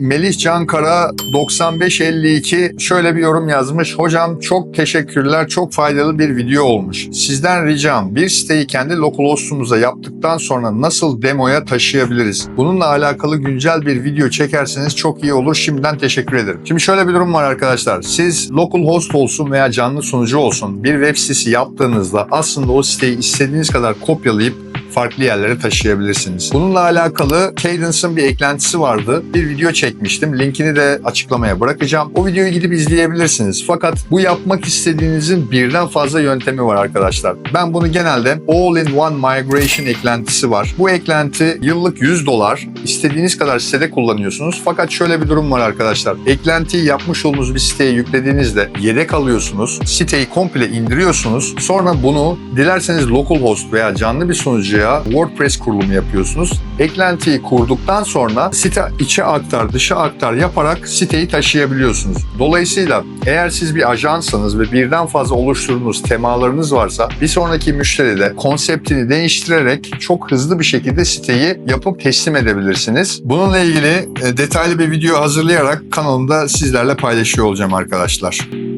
Melih Cankara 9552 şöyle bir yorum yazmış. Hocam çok teşekkürler. Çok faydalı bir video olmuş. Sizden ricam bir siteyi kendi localhost'umuza yaptıktan sonra nasıl demoya taşıyabiliriz? Bununla alakalı güncel bir video çekerseniz çok iyi olur. Şimdiden teşekkür ederim. Şimdi şöyle bir durum var arkadaşlar. Siz localhost olsun veya canlı sunucu olsun bir web sitesi yaptığınızda aslında o siteyi istediğiniz kadar kopyalayıp farklı yerlere taşıyabilirsiniz. Bununla alakalı Cadence'ın bir eklentisi vardı. Bir video çekmiştim. Linkini de açıklamaya bırakacağım. O videoyu gidip izleyebilirsiniz. Fakat bu yapmak istediğinizin birden fazla yöntemi var arkadaşlar. Ben bunu genelde All-in-One Migration eklentisi var. Bu eklenti yıllık 100 dolar. İstediğiniz kadar sitede kullanıyorsunuz. Fakat şöyle bir durum var arkadaşlar. Eklentiyi yapmış olduğunuz bir siteye yüklediğinizde yedek alıyorsunuz. Siteyi komple indiriyorsunuz. Sonra bunu dilerseniz localhost veya canlı bir sunucuya WordPress kurulumu yapıyorsunuz. Eklentiyi kurduktan sonra site içe aktar, dışa aktar yaparak siteyi taşıyabiliyorsunuz. Dolayısıyla eğer siz bir ajansanız ve birden fazla oluşturduğunuz temalarınız varsa bir sonraki müşteride konseptini değiştirerek çok hızlı bir şekilde siteyi yapıp teslim edebilirsiniz. Bununla ilgili e, detaylı bir video hazırlayarak kanalımda sizlerle paylaşıyor olacağım arkadaşlar.